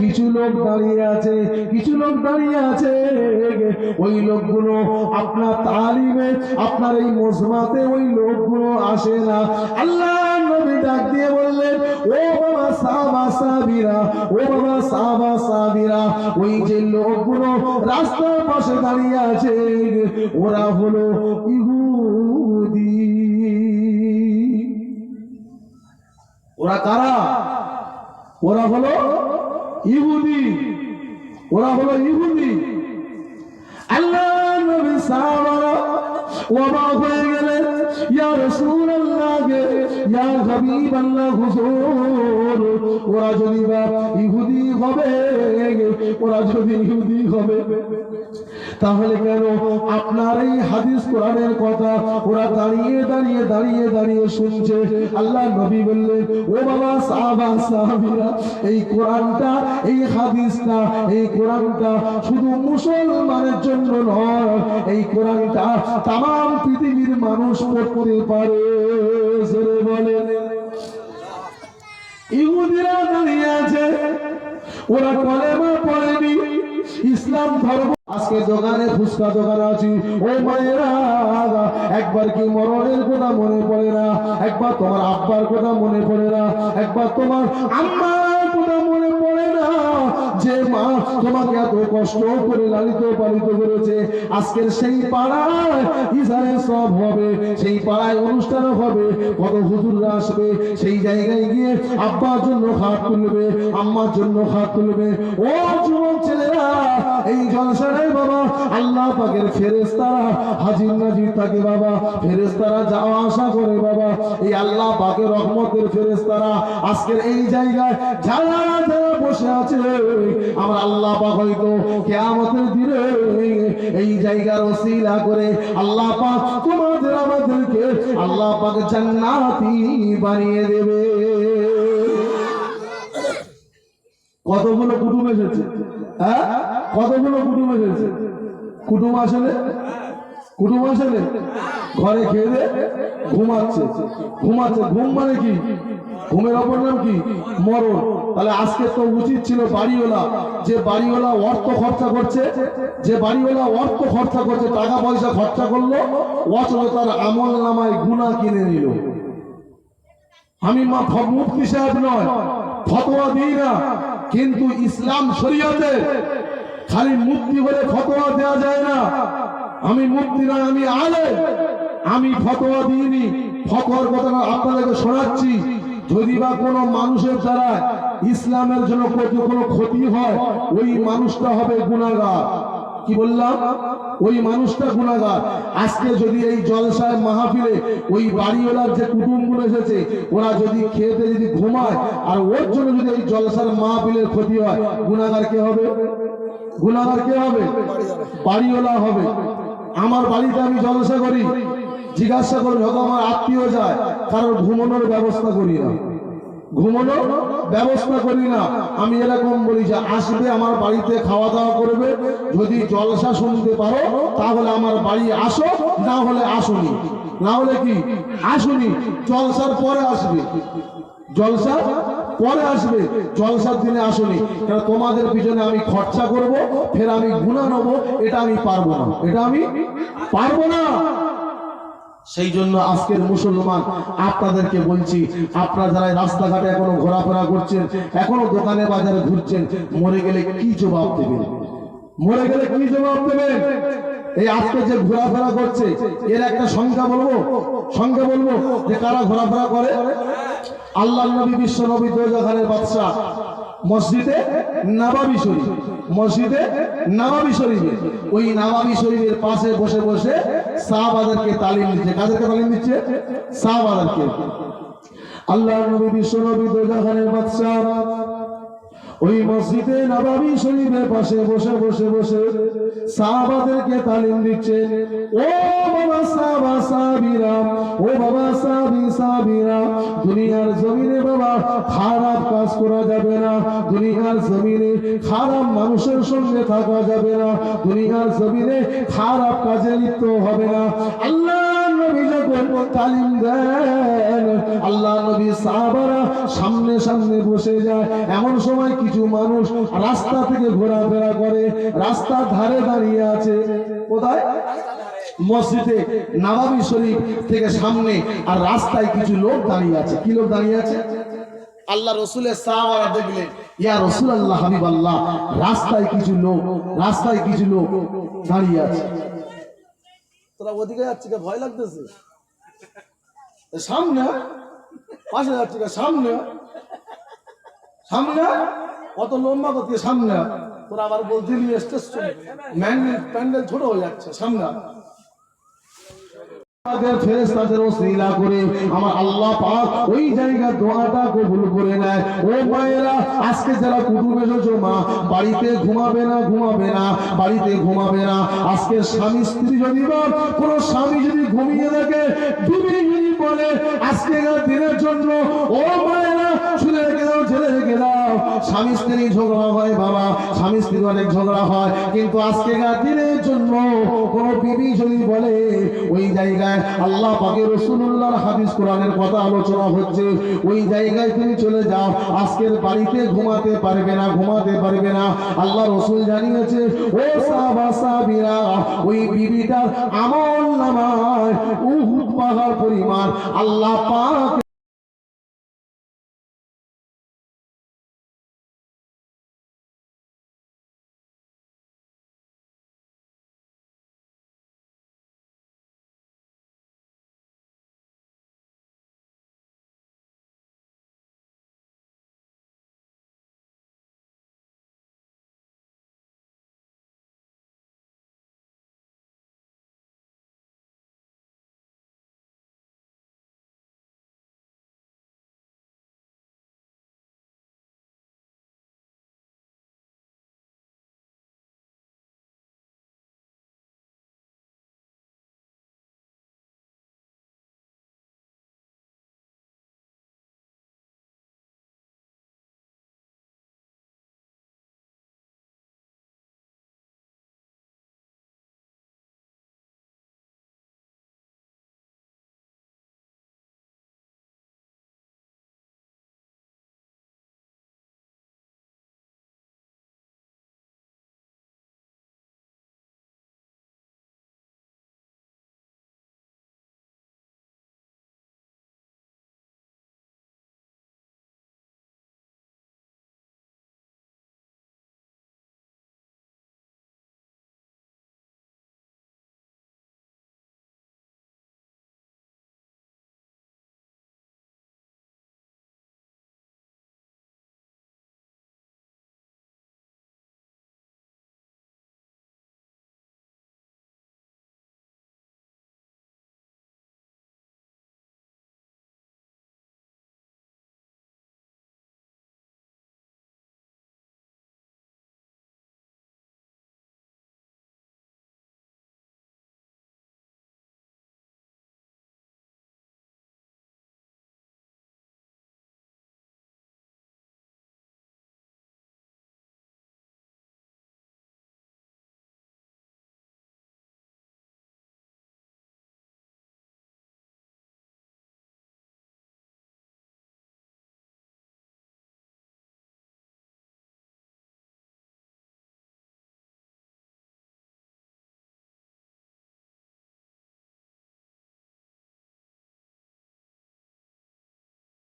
কিছু লোক দাঁড়িয়ে আছে, কিছু লোক দাঁড়িয়ে আছে। ওই লোকগুলো আপনার তালিমে, আপনার এই মজমাতে ওই লোকগুলো আসে না। আল্লাহ নবী ডাক দিয়ে বললেন, ও বাবা সাবা সাবিরা ও বাবা সাবা সাবিরা ওই যে লোকগুলো রাস্তার পাশে দাঁড়িয়ে আছে, ওরা হলো ইহুদি। ওরা কারা? ওরা হলো ইহুদি, ওরা হলো ইহুদি। আল্লাহ হয়ে গেলেন, ইয়া ইয়া ওরা যদি বা ইহুদি হবে, ওরা যদি ইহুদি হবে, তাহলে কেন কোরআনের কথা ওরা দাঁড়িয়ে দাঁড়িয়ে দাঁড়িয়ে দাঁড়িয়ে শুনছে। আল্লাহ নবী বললেন, ও বাবা, সাহাবা, সাহাবিরা, এই কোরআনটা, এই হাদিসটা, এই কোরআনটা শুধু মুসলমানের জন্য নয়, এই কোরআনটা তাম পৃথিবীর মানুষ পড়তে পারে। বলেন। ইহুদিরা দাঁড়িয়ে আছে, ওরা কলেমা পড়েনি ইসলাম ধর্ম। আজকে দোকানে ফুচকা দোকান আছি। ও মায়েরা, একবার কি মরণের কথা মনে পড়ে না? একবার তোমার আব্বার কথা মনে পড়ে না? একবার তোমার না যে মা তোমাকে এত কষ্ট করে লালিত পালিত করেছে, আজকের সেই পাড়ায় ইসারে সব হবে, সেই পাড়ায় অনুষ্ঠান হবে, কত হুজুররা আসবে, সেই জায়গায় গিয়ে আব্বার জন্য হাত তুলবে, আম্মার জন্য হাত তুলবে। ও যুবক ছেলেরা, এই জলসারে বাবা, আল্লাহ পাকের ফেরেস্তারা হাজির নাজির থাকে বাবা ফেরেস্তারা যাওয়া আসা করে বাবা, এই আল্লাহ পাকের রহমতের ফেরেস্তারা আজকের এই জায়গায় যারা যারা বসে আছে আমার আল্লাহ পাক হয়তো কেয়ামতের দিনে এই জায়গার ওসিলা করে আল্লাহ পাক তোমাদের, আমাদেরকে আল্লাহ পাক জান্নাতি বানিয়ে দেবে। কতগুলো কুটুম এসেছে? হ্যাঁ? কতগুলো কুটুম এসেছে? কুটুম আসলে কুটুম আসলে ঘরে খেয়ে ঘুমাচ্ছে। ঘুমাচ্ছে, ঘুম মানে কি? ঘুমের অপর নাম কি? মরণ। তাহলে আজকে তো উচিত ছিল বাড়িওয়ালা। যে বাড়িওয়ালা অর্থ খরচা করছে, যে বাড়িওয়ালা অর্থ খরচা করছে, টাকা পয়সা খরচা করল, অচল তার আমল নামায় গুণা কিনে নিল। আমি মা মুফতি সাহেব নয়, ফতোয়া দিই না, কিন্তু ইসলাম শরীয়তে খালি মুক্তি হলে ফতোয়া দেওয়া যায় না। আমি মুক্তি নয়, আমি আলে আমি ফতোয়া দিইনি। ফতোয়ার কথা আপনাদেরকে শোনাচ্ছি। যদি বা কোনো মানুষের দ্বারা ইসলামের জন্য কোনো ক্ষতি হয় ওই মানুষটা হবে গুণাগার কি বললাম? ওই মানুষটা গুণাগার আজকে যদি এই জলসায় মাহফিলে ওই বাড়িওয়ালার যে কুটুমগুলো এসেছে ওরা যদি খেতে যদি ঘুমায় আর ওর জন্য যদি এই জলসার মাহফিলের ক্ষতি হয় গুণাগার কে হবে? গুণাগার কে হবে? বাড়িওয়ালা হবে। আমার বাড়িতে আমি জলসা করি। জিজ্ঞাসা করি হয়তো আমার আত্মীয় যায়, কারণ ঘুমানোর ব্যবস্থা করি না। ঘুমানোর ব্যবস্থা করি না। আমি এরকম বলি যে, আসবে, আমার বাড়িতে খাওয়া দাওয়া করবে। যদি জলসা শুনতে পারো, তাহলে আমার বাড়ি আসো, না হলে আসুনি। না হলে কি? আসুনি, জলসার পরে আসবে। জলসা পরে আসবে, জলসার দিনে আসুনি। কারণ তোমাদের পিছনে আমি খরচা করব, ফের আমি গুণা নেব, এটা আমি পারব না। এটা আমি পারব না। সেই জন্য আজকের মুসলমান আপনাদেরকে বলছি, আপনারা যারা রাস্তাঘাটে এখনও ঘোরাফেরা করছেন, এখনও দোকানে বাজারে ঘুরছেন, মরে গেলে কি জবাব দেবেন? মরে গেলে কি জবাব দেবেন? এই আজকে যে ঘোরাফেরা করছে, এর একটা সংখ্যা বলব? সংখ্যা বলব যে কারা ঘোরাফেরা করে? আল্লাহ নবী বিশ্ব নবী দোজাখানের বাদশাহ। মসজিদে নাবাবি শরীফ। মসজিদে নাবাবি শরীফে। ওই নাবাবি শরীফের পাশে বসে বসে সাহাবাদেরকে তালিম দিচ্ছে। কাদেরকে তালিম দিচ্ছে? সাহাবাদেরকে। আল্লাহ নবী বিশ্ব নবী দোজাখানের বাদশাহ। ওই মসজিদে নবাবী শরীফের পাশে বসে বসে বসে সাহাবাদেরকে তালিম দিচ্ছেন ও বাবা সাহাবা, সাহাবিরা, ও বাবা সাহাবি, সাহাবিরা, দুনিয়ার জমিনে বাবা খারাপ কাজ করা যাবে না। দুনিয়ার জমিনে খারাপ মানুষের সঙ্গে থাকা যাবে না। দুনিয়ার জমিনে খারাপ কাজে লিপ্ত হবে না। আল্লাহ নবী যখন তালিম দেন আল্লাহ নবী সাহাবারা সামনে সামনে বসে যায়। এমন সময় কিছু মানুষ রাস্তা থেকে ঘোরাফেরা করে ধারে দাঁড়িয়ে আছে। কোথায়? মসজিদে শরীফ থেকে সামনে আর রাস্তায় কিছু লোক দাঁড়িয়ে আছে। কি লোক দাঁড়িয়ে আছে? আল্লাহ রসুলের সাহাবারা দেখলেন, ইয়া রসুল আল্লাহ হাবিব আল্লাহ রাস্তায় কিছু লোক, রাস্তায় কিছু লোক দাঁড়িয়ে আছে। তোরা ওদিকে যাচ্ছি ভয় লাগতেছে। সামনে পাশে যাচ্ছি সামনে সামনে কত লম্বা করতে সামনে তোরা আবার বলছিলি স্টেজ প্যান্ডেল ছোট হয়ে যাচ্ছে। সামনে করে আমার আল্লাহ পাক ওই জায়গা দোয়াটা কবুল করে নেয়। ও মায়েরা, আজকে যারা কুটুম এসেছ মা, বাড়িতে ঘুমাবে না ঘুমাবে না, বাড়িতে ঘুমাবে না। আজকে স্বামী স্ত্রী যদি কোন স্বামী যদি ঘুমিয়ে থাকে বিবি বলে, আজকে দিনের জন্য। ও মায়েরা রেখে দাও ছেলে দাও। স্বামী স্ত্রী ঝগড়া হয়, বাবা। স্বামী স্ত্রী অনেক ঝগড়া হয়, কিন্তু আজকে দিনের জন্য। কোন বিবি যদি বলে, ওই জায়গায় আল্লাহ পাকে রসুল্লাহর হাদিস কোরআনের কথা আলোচনা হচ্ছে, ওই জায়গায় তুমি চলে যাও। আজকের বাড়িতে ঘুমাতে পারবে না, ঘুমাতে পারবে না। আল্লাহ রসুল জানিয়েছে, ও সাহাবা, সাহাবীরা, ওই বিবিটার আমল নামায় উহুদ পাহাড় পরিমাণ আল্লাহ পাক